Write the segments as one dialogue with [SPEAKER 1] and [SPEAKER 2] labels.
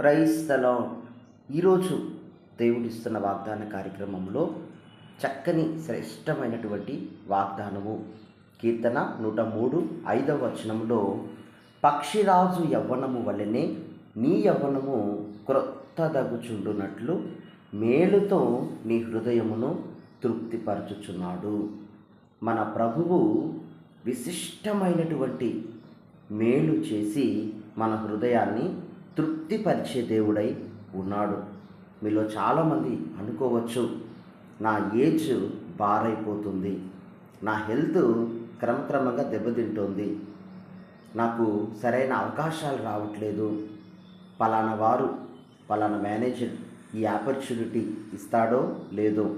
[SPEAKER 1] క్రైస్తలో ఈరోజు దేవుడిస్తున్న వాగ్దాన కార్యక్రమంలో చక్కని శ్రేష్టమైనటువంటి వాగ్దానము కీర్తన నూట మూడు ఐదవ వచనంలో పక్షిరాజు యవ్వనము వలనే నీ యవ్వనము క్రొత్తదగుచుండునట్లు మేలుతో నీ హృదయమును తృప్తిపరచుచున్నాడు. మన ప్రభువు విశిష్టమైనటువంటి మేలు చేసి మన హృదయాన్ని తృప్తిపరిచే దేవుడై ఉన్నాడు. మీలో చాలామంది అనుకోవచ్చు నా ఏజ్ బారైపోతుంది నా హెల్త్ క్రమక్రమంగా దెబ్బతింటోంది నాకు సరైన అవకాశాలు రావట్లేదు. పలానా వారు పలానా మేనేజర్ ఈ ఆపర్చునిటీ ఇస్తాడో లేదో?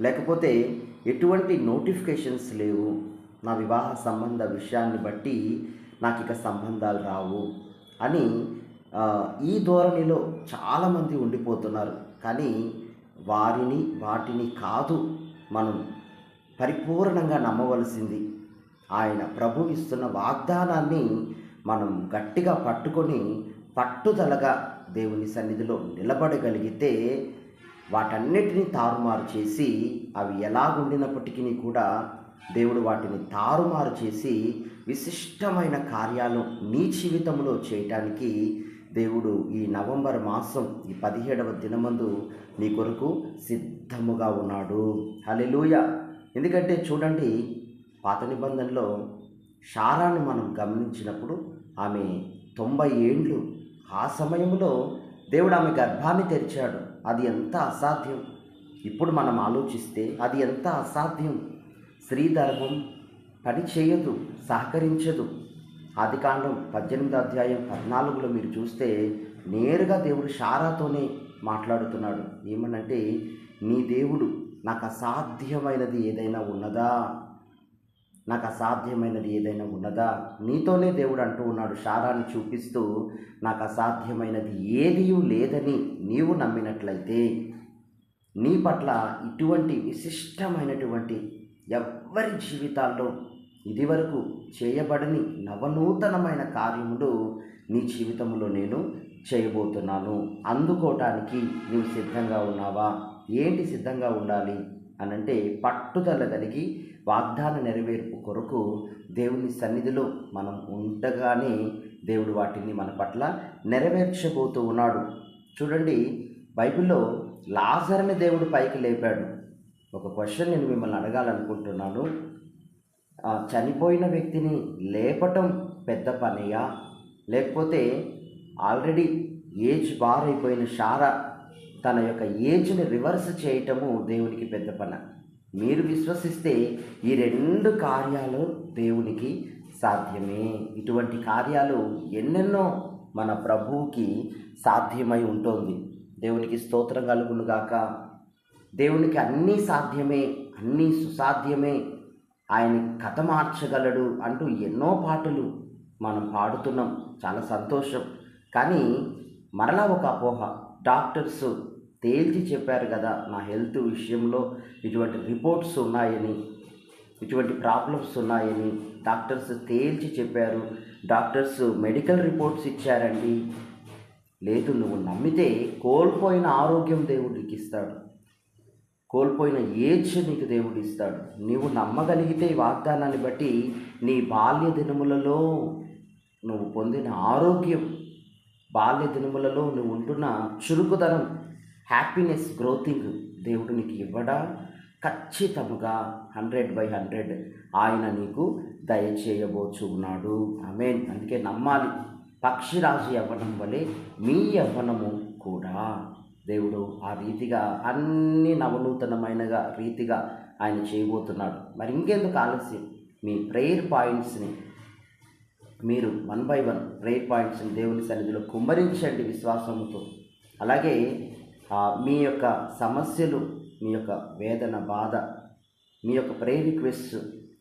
[SPEAKER 1] లేకపోతే ఎటువంటి నోటిఫికేషన్స్ లేవు? నా వివాహ సంబంధ విషయాన్ని బట్టి నాకు ఇక సంబంధాలు రావు అని ఈ ధోరణిలో చాలామంది ఉండిపోతున్నారు. కానీ వారిని వాటిని కాదు మనం పరిపూర్ణంగా నమ్మవలసింది. ఆయన ప్రభు ఇస్తున్న వాగ్దానాన్ని మనం గట్టిగా పట్టుకొని పట్టుదలగా దేవుని సన్నిధిలో నిలబడగలిగితే వాటన్నిటిని తారుమారు చేసి అవి ఎలాగుండినప్పటికీ కూడా దేవుడు వాటిని తారుమారు చేసి విశిష్టమైన కార్యాలు నీ జీవితంలో చేయటానికి దేవుడు ఈ నవంబర్ మాసం ఈ పదిహేడవ దినమందు నీ కొరకు సిద్ధముగా ఉన్నాడు. హలెలూయ ఎందుకంటే చూడండి పాత నిబంధనలో షారాన్ని మనం గమనించినప్పుడు ఆమె తొంభై ఏండ్లు ఆ సమయంలో దేవుడు ఆమె గర్భాన్ని తెరిచాడు. అది ఎంత అసాధ్యం? ఇప్పుడు మనం ఆలోచిస్తే అది ఎంత అసాధ్యం? స్త్రీ ధర్మం పని చేయదు సహకరించదు. ఆదికాండం పద్దెనిమిది అధ్యాయం పద్నాలుగులో మీరు చూస్తే నేరుగా దేవుడు షారాతోనే మాట్లాడుతున్నాడు. ఏమనంటే నీ దేవుడు నాకు అసాధ్యమైనది ఏదైనా ఉన్నదా? నాకు అసాధ్యమైనది ఏదైనా ఉన్నదా? నీతోనే దేవుడు అంటూ ఉన్నాడు. షారాన్ని చూపిస్తూ నాకు అసాధ్యమైనది ఏదీ లేదని నీవు నమ్మినట్లయితే నీ పట్ల ఇటువంటి విశిష్టమైనటువంటి ఎవ్వరి జీవితాల్లో ఇదివరకు చేయబడని నవనూతనమైన కార్యములు నీ జీవితంలో నేను చేయబోతున్నాను. అందుకోవటానికి నువ్వు సిద్ధంగా ఉన్నావా? ఏంటి సిద్ధంగా ఉండాలి? అనంటే పట్టుదల కలిగి వాగ్దాన నెరవేర్పు కొరకు దేవుని సన్నిధిలో మనం ఉండగానే దేవుడు వాటిని మన పట్ల నెరవేర్చబోతూ ఉన్నాడు. చూడండి బైబిల్లో లాజర్ని దేవుడు పైకి లేపాడు. ఒక క్వశ్చన్ నేను మిమ్మల్ని అడగాలనుకుంటున్నాను. చనిపోయిన వ్యక్తిని లేపటం పెద్ద పనియా? లేకపోతే ఆల్రెడీ ఏజ్ బార్ అయిపోయిన షారా తన యొక్క ఏజ్ని రివర్స్ చేయటము దేవునికి పెద్ద పని. మీరు విశ్వసిస్తే ఈ రెండు కార్యాలు దేవునికి సాధ్యమే. ఇటువంటి కార్యాలు ఎన్నెన్నో మన ప్రభువుకి సాధ్యమై ఉంటుంది. దేవునికి స్తోత్రం కలుగును గాక దేవునికి అన్నీ సాధ్యమే అన్నీ సుసాధ్యమే. ఆయన కథ మార్చగలడు అంటూ ఎన్నో పాటలు మనం పాడుతున్నాం. చాలా సంతోషం. కానీ మరలా ఒక అపోహ. డాక్టర్స్ తేల్చి చెప్పారు కదా నా హెల్త్ విషయంలో ఇటువంటి రిపోర్ట్స్ ఉన్నాయని ఇటువంటి ప్రాబ్లమ్స్ ఉన్నాయని. డాక్టర్స్ తేల్చి చెప్పారు. డాక్టర్స్ మెడికల్ రిపోర్ట్స్ ఇచ్చారండి. లేదు నువ్వు నమ్మితే కోల్పోయిన ఆరోగ్యం దేవుడికి ఇస్తాడు. కోల్పోయిన ఏజ్ నీకు దేవుడు ఇస్తాడు నీవు నమ్మగలిగితే ఈ వాగ్దానాన్ని బట్టి నీ బాల్య దినములలో నువ్వు పొందిన ఆరోగ్యం బాల్య దినములలో నువ్వు ఉంటున్న చురుకుదనం హ్యాపీనెస్ గ్రోతింగ్ దేవుడు నీకు ఇవ్వడా? ఖచ్చితముగా హండ్రెడ్ బై హండ్రెడ్ ఆయన నీకు దయచేయబోచు ఉన్నాడు ఆమెన్. అందుకే నమ్మాలి. పక్షిరాజు యవ్వనం వలె మీ యవ్వనము కూడా. దేవుడు ఆ రీతిగా అన్ని నవనూతనమైనగా రీతిగా ఆయన చేయబోతున్నాడు. మరి ఇంకెందుకు ఆలస్యం? మీ ప్రేయర్ పాయింట్స్ని మీరు వన్ బై వన్ ప్రేయర్ పాయింట్స్ని దేవుని సన్నిధిలో కుమ్మరించండి విశ్వాసంతో అలాగే మీ యొక్క సమస్యలు మీ యొక్క వేదన బాధ మీ యొక్క ప్రేయర్ రిక్వెస్ట్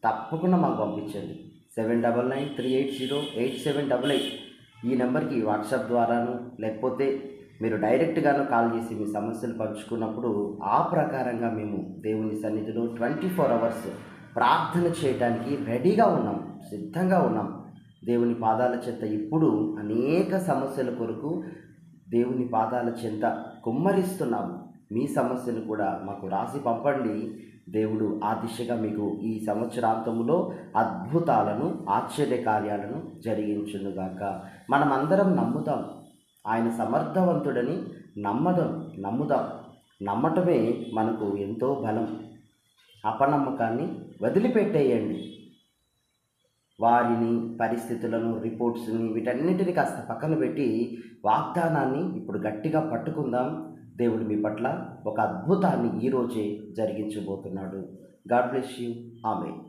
[SPEAKER 1] తప్పకుండా మాకు పంపించండి. Seven double nine three eight zero eight seven double eight ఈ నెంబర్కి వాట్సాప్ ద్వారాను లేకపోతే మీరు డైరెక్ట్గాను కాల్ చేసి మీ సమస్యలు పంచుకున్నప్పుడు ఆ ప్రకారంగా మేము దేవుని సన్నిధిలో ట్వంటీ ఫోర్ అవర్స్ ప్రార్థన చేయడానికి రెడీగా ఉన్నాం సిద్ధంగా ఉన్నాం. దేవుని పాదాల చెత్త ఇప్పుడు అనేక సమస్యల కొరకు దేవుని పాదాల చెంత కుమ్మరిస్తున్నాము. మీ సమస్యను కూడా మాకు రాసి పంపండి. దేవుడు ఆ దిశగా మీకు ఈ సంవత్సరాంతములో అద్భుతాలను ఆశ్చర్య కార్యాలను జరిగించునుగాక మనమందరం నమ్ముతాం. ఆయన సమర్థవంతుడని నమ్మడం నమ్ముదాం. నమ్మటమే మనకు ఎంతో బలం. అపనమ్మకాన్ని వదిలిపెట్టేయండి. వారిని పరిస్థితులను రిపోర్ట్స్ని వీటన్నిటిని కాస్త పక్కన పెట్టి వాగ్దానాన్ని ఇప్పుడు గట్టిగా పట్టుకుందాం. దేవుడు మీ పట్ల ఒక అద్భుతాన్ని ఈరోజే జరిగించబోతున్నాడు. God bless you. ఆమె